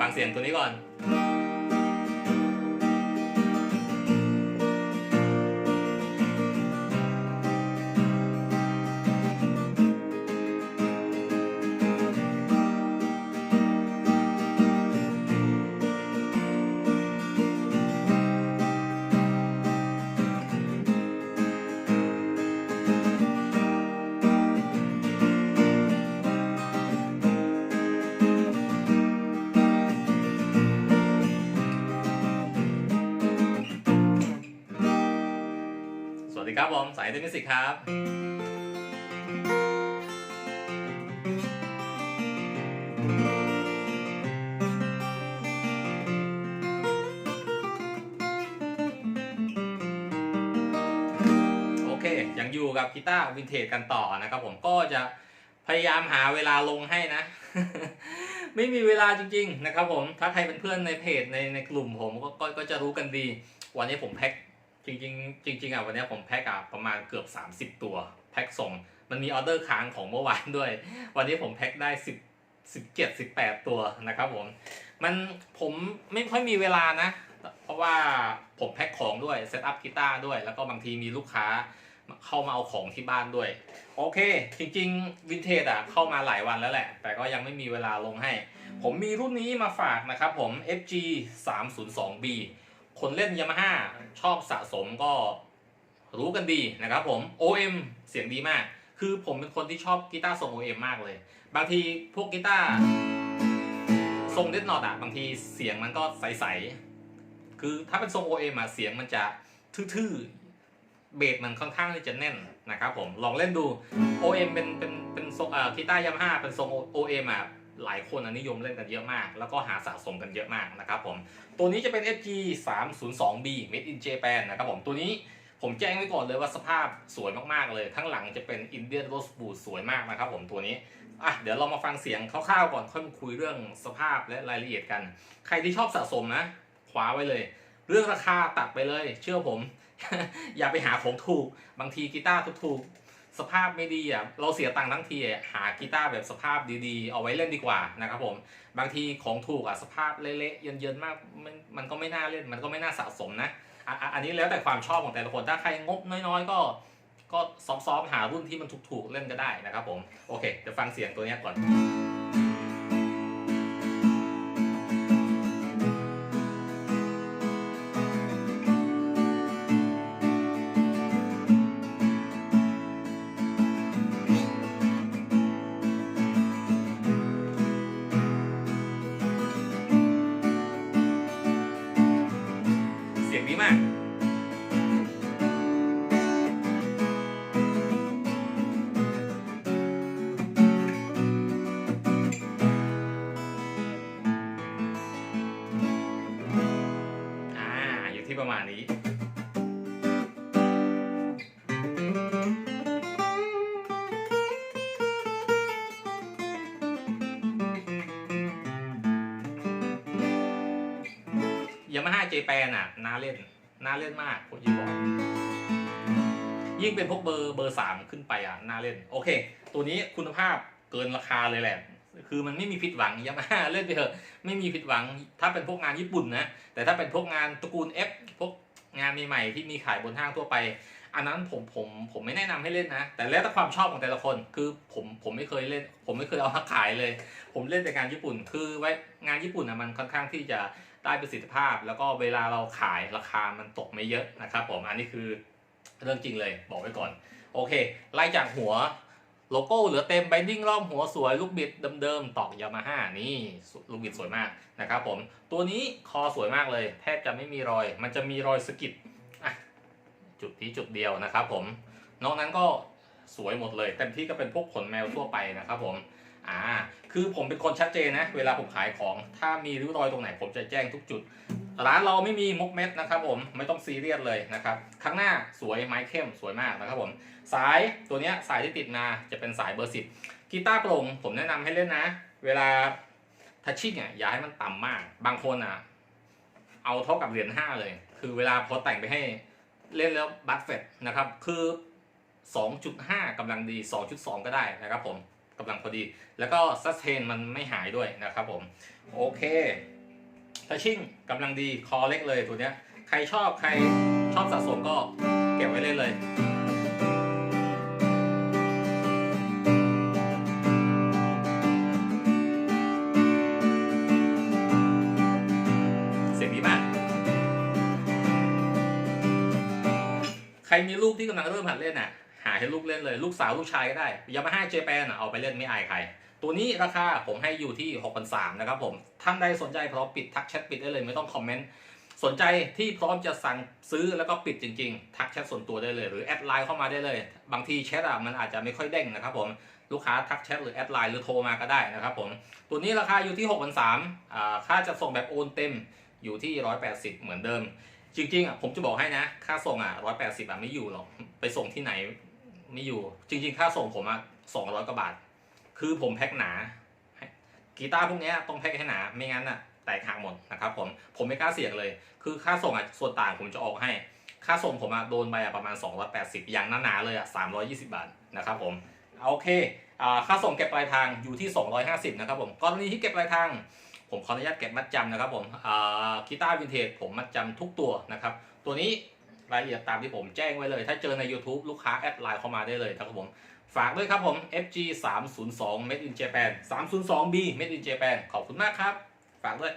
ฟังเสียงตัวนี้ก่อน สวัสดีครับผมสายเทนนิสิกครับ โอเค ยังอยู่กับกีตาร์วินเทจกันต่อนะครับผมก็จะพยายามหาเวลาลงให้นะ ไม่มีเวลาจริง ๆ นะครับผมถ้าใครเป็นเพื่อนในเพจในในกลุ่มผมก็ก็ก็จะรู้กันดี วันนี้ผมแพ็ค จริงๆจริงๆอะวันนี้ผมแพ็คอะประมาณเกือบ 30 ตัวแพ็คส่ง มันมีออเดอร์ค้างของเมื่อวานด้วย วันนี้ผมแพ็คได้ 10 17 18 ตัวนะครับผมมันผมไม่ค่อยมีเวลานะ เพราะว่าผมแพ็คของด้วยเซตอัพกีตาร์ด้วย แล้วก็บางทีมีลูกค้าเข้ามาเอาของที่บ้านด้วย โอเค จริงๆวินเทจอะเข้ามาหลายวันแล้วแหละ แต่ก็ยังไม่มีเวลาลงให้ ผมมีรุ่นนี้มาฝากนะครับผม FG 302B คนเล่น Yamaha ชอบสะสมก็รู้กันดีนะครับผม OM เสียงดีมาก คือผมเป็นคนที่ชอบกีตาร์ทรง OM มากเลย บางทีพวกกีตาร์ทรงเดดนอตอะบางทีเสียงมันก็ใสๆ คือถ้าเป็นทรง OM อะเสียงมันจะทื่อๆ เบสมันค่อนข้างที่จะแน่นนะครับผม ลองเล่นดู OM เป็นเป็นเป็นทรงเอ่อกีตาร์ยามาฮ่าเป็นทรง OM อะ หลายคนนิยมเล่นกันเยอะมาก แล้วก็หาสะสมกันเยอะมากนะครับผม ตัวนี้จะเป็น FG 302B Made in Japan นะครับผมตัวนี้ผมแจ้งไว้ก่อนเลยว่าสภาพสวยมากๆเลย ทั้งหลังจะเป็น Indian Rose Boot สวยมากนะครับผมตัวนี้อะเดี๋ยวเรามาฟังเสียงคร่าวๆก่อนค่อยมาคุยเรื่องสภาพและรายละเอียดกัน ใครที่ชอบสะสมนะคว้าไว้เลย เรื่องราคาตัดไปเลย เชื่อผม อย่าไปหาของถูก บางทีกีตาร์ถูกๆ สภาพไม่ดีอะเราเสียตังค์ทั้งทีหากีตาร์แบบสภาพดีๆ เอาไว้เล่นดีกว่านะครับผมบางทีของถูกอะสภาพเละๆเยินๆมากมันมันก็ไม่น่าเล่นมันก็ไม่น่าสะสมนะอ,อันนี้แล้วแต่ความชอบของแต่ละคนถ้าใครงบน้อยๆ ก็ก็ซ้อมๆหารุ่นที่มันถูกๆเล่นก็ได้นะครับผมโอเคเดี๋ยวฟังเสียงตัวนี้ก่อน สียงดีมาก อ่า อยู่ที่ประมาณนี้ ยามาฮ่าเจแปนอะน่าเล่นน่าเล่นมากผมจะบอกยิ่งเป็นพวกเบอร์เบอร์สามขึ้นไปอะน่าเล่น โอเค ตัวนี้คุณภาพเกินราคาเลยแหละ คือมันไม่มีผิดหวังยามาฮ่าเล่นไปเถอะไม่มีผิดหวัง ถ้าเป็นพวกงานญี่ปุ่นนะ แต่ถ้าเป็นพวกงานตระกูล F พวกงานใหม่ๆที่มีขายบนห้างทั่วไป อันนั้นผมผมผมไม่แนะนำให้เล่นนะ แต่แล้วแต่ความชอบของแต่ละคน คือผมผมไม่เคยเล่น ผมไม่เคยเอามาขายเลย ผมเล่นแต่งานญี่ปุ่น คือไว้งานญี่ปุ่นนะมันค่อนข้างที่จะ ได้ประสิทธิภาพ แล้วก็เวลาเราขายราคามันตกไม่เยอะนะครับผมอันนี้คือเรื่องจริงเลยบอกไว้ก่อน โอเค ไล่จากหัวโลโก้เหลือเต็ม b บ n ดิ้งรอบหัวสวยลูกบิดเดิมๆตอกยามาฮ่านี่ลูกบิดสวยมากนะครับผมตัวนี้คอสวยมากเลย แทบจะไม่มีรอย มันจะมีรอยสกิดจุดที่จุดเดียวนะครับผมนอกนั้นก็สวยหมดเลยเต็มที่ก็เป็นพวกขนแมวทั่วไปนะครับผม อ่าคือผมเป็นคนชัดเจนนะ เวลาผมขายของ ถ้ามีริ้วรอยตรงไหนผมจะแจ้งทุกจุด ร้านเราไม่มีมุกเม็ดนะครับผมไม่ต้องซีเรียสเลยนะครับข้างหน้าสวยไม้เข้มสวยมากนะครับผมสายตัวนี้สายที่ติดมาจะเป็นสายเบอร์สิบกีตาร์โปร่งผมแนะนำให้เล่นนะ เวลาทัชชิ่งอะอย่าให้มันต่ำมาก บางคนอะเอาเท่ากับเหรียญห้าเลย คือเวลาพอแต่งไปให้เล่นแล้วบัตเฟตนะครับคือ 2.5กำลังดี 2.2 ก็ได้นะครับผม กำลังพอดี แล้วก็ซัสเทนมันไม่หายด้วยนะครับผม โอเคทัชชิ่งกำลังดีคอเล็กเลยตัวเนี้ย ใครชอบใครชอบสะสมก็เก็บไว้เล่นเลยเสียงดีมากใครมีลูกที่กำลังเริ่มหัดเล่นอะ หาให้ลูกเล่นเลย ลูกสาวลูกชายก็ได้ยามาฮ่าเจแปนเอาไปเล่นไม่อายใคร ตัวนี้ราคาผมให้อยู่ที่6 3 0 0นะครับผม ท่านใดสนใจพร้อมปิดทักแชทปิดได้เลยไม่ต้องคอมเมนต์สนใจที่พร้อมจะสั่งซื้อแล้วก็ปิดจริงๆ ทักแชทส่วนตัวได้เลย หรือแอดไลน์เข้ามาได้เลย บางทีแชทอะมันอาจจะไม่ค่อยเด้งนะครับผมลูกค้าทักแชทหรือแอดไลน์หรือโทรมาก็ได้นะครับผมตัวนี้ราคาอยู่ที่6 3 0 0อ่าค่าจะส่งแบบโอนเต็มอยู่ที่ 180 เหมือนเดิม จริงๆอะผมจะบอกให้นะ ค่าส่งอะ180อะไม่อยู่หรอก ไปส่งที่ไหน ม่อยู่ จริง ๆ ค่าส่งผมอะ200กว่าบาท คือผมแพ็คหนา กีตาร์พวกนี้ต้องแพ็คให้หนา ไม่งั้นอะแตกหักหมดนะครับผม ผมไม่กล้าเสี่ยงเลย คือค่าส่งอะส่วนต่างผมจะออกให้ ค่าส่งผมอะโดนไปอะประมาณ 280 อย่างหนาๆเลยอะ320 บาทนะครับผมโอเคค่าส่งเก็บปลายทางอยู่ที่ 250นะครับผมกรณีที่เก็บปลายทางผมขออนุญาตเก็บมัดจำนะครับผมกีตาร์วินเทจผมมัดจำทุกตัวนะครับ ตัวนี้ รายละเอียดตามที่ผมแจ้งไว้เลย ถ้าเจอใน YouTube ลูกค้าแอดไลน์เข้ามาได้เลยนะครับผม ฝากด้วยครับผม FG 302 Made in Japan 302B Made in Japan ขอบคุณมากครับ ฝากด้วย